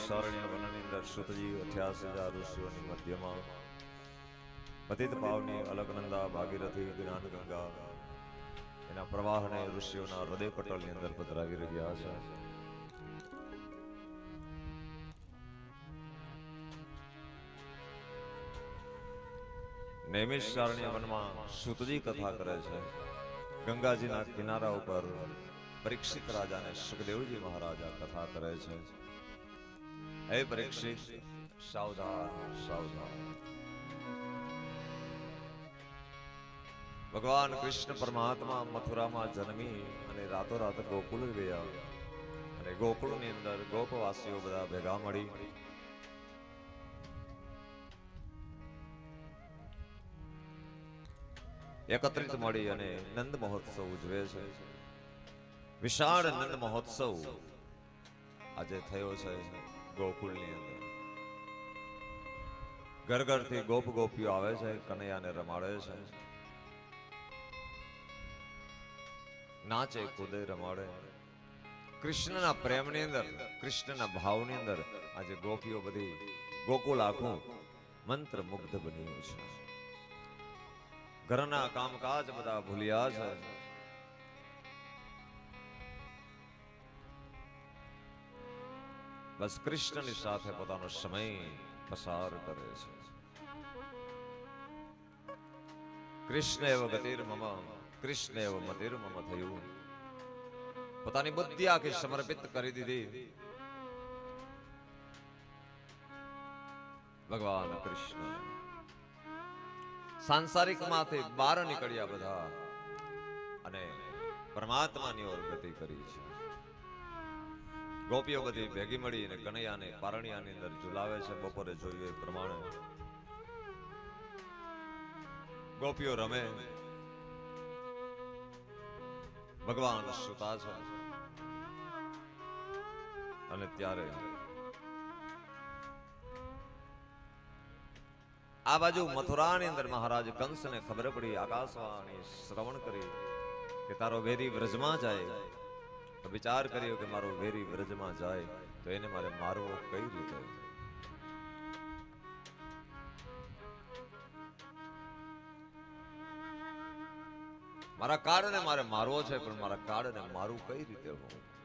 નૈમિષારણ્ય વનની અંદર સુતજી અઠ્યાસી હજાર ઋષિઓની મધ્યમાં. પતિત પાવની અલકનંદા ભાગીરથી જ્ઞાન ગંગા એના પ્રવાહને ઋષિઓના હૃદય પટલની અંદર પધરાવી રહ્યા છે. નૈમિષારણ્ય વનમાં સુતજી કથા કરે છે. ગંગાજીના કિનારા ઉપર પરીક્ષિત રાજાને સુખદેવજી મહારાજા કથા કરે છે. હે પરીક્ષિત, સાવધાન સાવધાન. ભગવાન કૃષ્ણ પરમાત્મા મથુરામાં જન્મી અને રાતોરાત ગોકુલ ગયા અને ગોકુળની અંદર ગોપવાસીઓ બધા ભેગા મળી. એકત્રિત મળી અને નંદ મહોત્સવ ઉજવે છે. વિશાળ નંદ મહોત્સવ આજે થયો છે. ગોકુળની અંદર. ઘર ઘરથી ગોપ ગોપીઓ આવે છે, કનૈયાને રમાડે છે. નાચે, કુદે, રમાડે. કૃષ્ણના પ્રેમની અંદર, કૃષ્ણના ભાવની અંદર આજે ગોપીઓ બધી ગોકુળ આખું મંત્ર મુગ્ધ બન્યું છે. ઘરના કામકાજ બધા ભૂલ્યા છે. બસ કૃષ્ણની સાથે પોતાનો સમય પસાર કરે છે. કૃષ્ણ એવ ગતિર કૃષ્ણ એવ મતિર થયું. પોતાની બુદ્ધિ આખી સમર્પિત કરી દીધી. ભગવાન કૃષ્ણ. સાંસારિકમાંથી બહાર નીકળ્યા બધા અને પરમાત્માની ઓર ગતિ કરી છે. ગોપીઓ બધી ભેગી મળી અને કનૈયાને પારણિયાની અંદર ઝુલાવે છે, બપોરે જોઈએ એ પ્રમાણે. ગોપીઓ રમે. ભગવાન સુતા છે. અને ત્યારે આ બાજુ મથુરાની અંદર મહારાજ કંસને ખબર પડી, આકાશવાણી શ્રવણ કરી કે તારો વેરી વ્રજમાં જાય. વિચાર કર્યો કે મારો વેરી વ્રજમાં જાય તો એને મારે મારવો કઈ રીતે? મારા કાળને મારે મારવો છે, પણ મારા કાળને મારું કઈ રીતે હું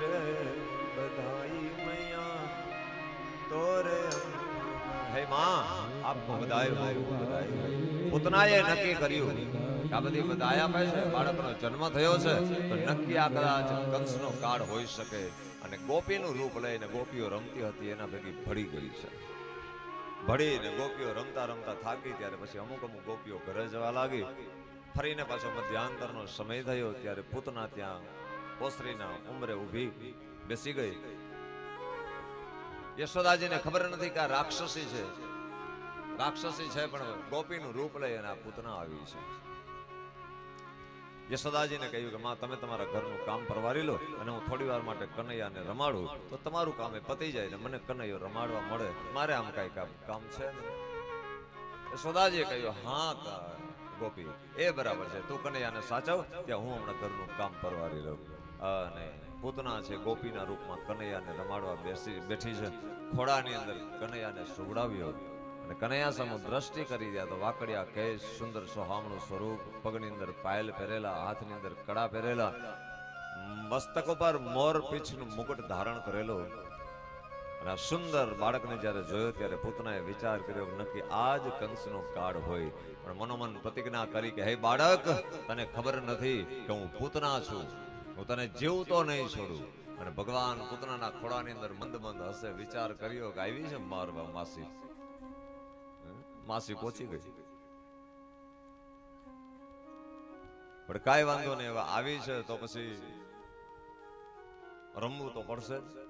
બધાઈ મૈયા તોરે હે માં અને રૂપ લઈને ગોપીઓ રમતી હતી, એના ભેગી ભળી ગઈ છે. ભળીને ગોપીઓ રમતા રમતા થાકી ત્યારે પછી અમુક અમુક ગોપીઓ ઘરે જવા લાગી. ફરીને પાછો મધ્યાંતરનો સમય થયો, ત્યારે પૂતના ત્યાં ઓસરીના ઉમરે ઊભી બેસી ગઈ. યશોદાજીને ખબર નથી કે રાક્ષસી છે. રાક્ષસી છે પણ ગોપીનું રૂપ લઈ અને આ પૂતના આવી છે. યશોદાજીને કહ્યું કે માં, તમે તમારા ઘરનું કામ પરવારી લો અને હું થોડી વાર માટે કનૈયાને રમાડું. તો તમારું કામ એ પતી જાય ને મને કનૈયો રમાડવા મળે. મારે આમ કઈ કામ કામ છે યશોદાજીએ કહ્યું, હા ગોપી, એ બરાબર છે. તું કનૈયાને સાચવ, ત્યાં હું હમણાં ઘરનું કામ પરવારી લઉં. અને પૂતના છે, ગોપીના રૂપમાં કનૈયાને રમાડવા બેસી, બેઠી છે. ખોડાની અંદર કનૈયાને સુવડાવ્યો અને કનૈયા સામે દ્રષ્ટિ કરી રહ્યા તો વાકડિયા કેશ સુંદર સોહામણું સ્વરૂપ, પગની અંદર પાયલ પહેરેલા, હાથની અંદર કડા પહેરેલા, મસ્તક ઉપર મોર પીછનું મુકુટ ધારણ કરેલો. અને આ સુંદર બાળકને જ્યારે જોયો ત્યારે પૂતનાએ વિચાર કર્યો નક્કી આ જ કંસનો કાળ હોય. પણ મનોમન પ્રતિજ્ઞા કરી કે, હે બાળક, તને ખબર નથી કે હું પૂતના છું. હું તને જીવતો નહીં છોડું. અને ભગવાન પૂતનાના ખોળાની અંદર મંદ મંદ હશે. વિચાર કર્યો કે આવી છે મારવા માસી? માસી પહોંચી ગઈ. પણ કાંઈ વાંધો નહીં આવી છે તો પછી રમવું તો પડશે. જ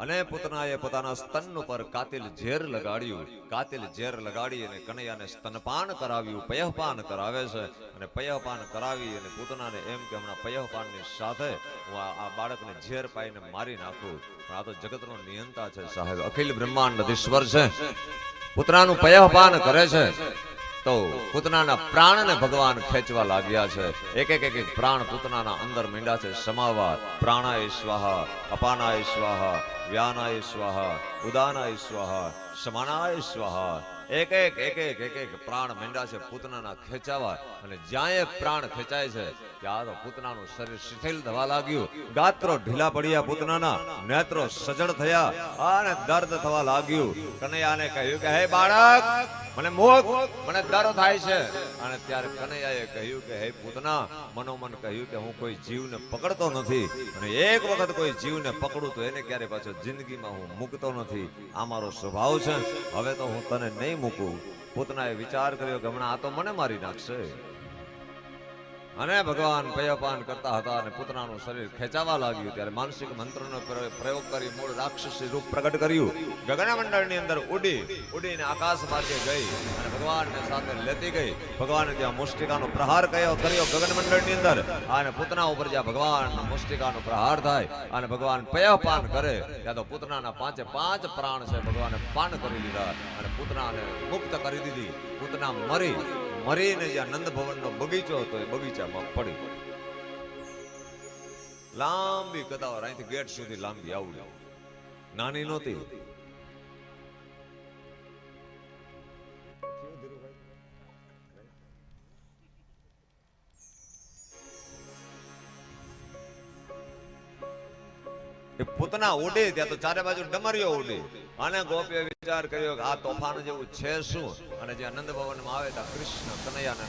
અને પૂતનાએ પોતાના સ્તન ઉપર કાતિલ ઝેર લગાડ્યું. કાતિલ ઝેર લગાડી અને કનૈયાને સ્તનપાન કરાવ્યું પયઃપાન કરાવે છે. અને પયઃપાન કરાવી અને પૂતનાને એમ કે હમણાં પયઃપાનની સાથે હું આ બાળકને ઝેર પાઈને મારી નાખું. આ તો જગતનો નિયંતા છે સાહેબ. અખિલ બ્રહ્માંડ ઈશ્વર છે. પુત્રાનું પયઃપાન કરે છે. તો પૂતનાના પ્રાણને ભગવાન ખેંચવા લાગ્યા છે. એક એક એક એક પ્રાણ પૂતનાના અંદર મીંડા છે. સમાવા. પ્રાણાય સ્વાહા. અપાનાય સ્વાહા. વ્યાનાય સ્વાહા ઉદાનાય સ્વાહા સમાનાય સ્વાહા. એક એક એક એક એક એક પ્રાણ મીંડા છે પૂતનાના ખેંચાવા. અને જ્યાં એ પ્રાણ ખેંચાય છે, ત્યાં તો પૂતનાનું શરીર શિથિલ થવા લાગ્યું. ગાત્રો ઢીલા પડ્યા પૂતનાના, નેત્રો સજળ થયા અને દર્દ થવા લાગ્યું. કનૈયાને કહ્યું કે, હે બાળક, મને મોક મને દર્દ થાય છે. અને ત્યારે કનૈયાએ કહ્યું કે, હે પૂતના, મનોમન કહ્યું કે, હું કોઈ જીવને પકડતો નથી. અને એક વખત કોઈ જીવને પકડું તો એને ક્યારે પાછો જિંદગીમાં હું મૂકતો નથી. આ મારો સ્વભાવ છે. હવે તો હું તને નહીં મૂકું. પોતાના વિચાર કર્યો કે હમણાં આ તો મને મારી નાખશે. અને ભગવાન પયપાન કરતા હતા અને પુતનાનું શરીર ખેંચાવા લાગ્યું ત્યારે માનસિક મંત્રનો પ્ર- પ્રયોગ કરી મૂળ રાક્ષસી રૂપ પ્રગટ કર્યું. ગગનમંડળની અંદર ઉડી, ઉડીને આકાશ માર્ગે ગઈ અને ભગવાનને સાથે લેતી ગઈ. ભગવાને ત્યાં મુષ્ટિકાનો પ્રહાર કયો, કર્યો ગગનમંડળની અંદર. અને પુતના ઉપર જ્યાં ભગવાન મુષ્ટિકાનો પ્રહાર થાય અને ભગવાન પયપાન કરે, ત્યાં તો પુતનાના પાંચે પાંચ પ્રાણ છે ભગવાને પાન કરી લીધા અને પુતનાને મુક્ત કરી દીધી. પુતના મરી. મરીને જે આનંદ ભવનનો બગીચો હતો, એ બગીચામાં પડી લાંબી કદાવર અહીંથી ગેટ સુધી લાંબી આવડી. નાની નહોતી. પૂતના ઉડે ત્યાં તો ચારે બાજુ ડમરીઓ ઉડે અને ગોપીએ વિચાર કર્યો કે આ તોફાન જેવું છે શું? અને જે આનંદ ભવનમાં આવે ત્યાં કૃષ્ણ કનૈયાને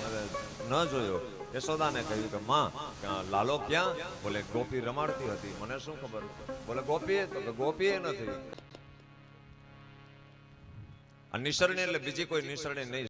ન- જોયો. યશોદાને કહ્યું કે, માં લાલો ક્યાં? બોલે, ગોપી રમાડતી હતી. મને શું ખબર? બોલે, ગોપી? તો કે, ગોપી નથી. નિસરણી એટલે બીજી કોઈ નિસરણી નહીં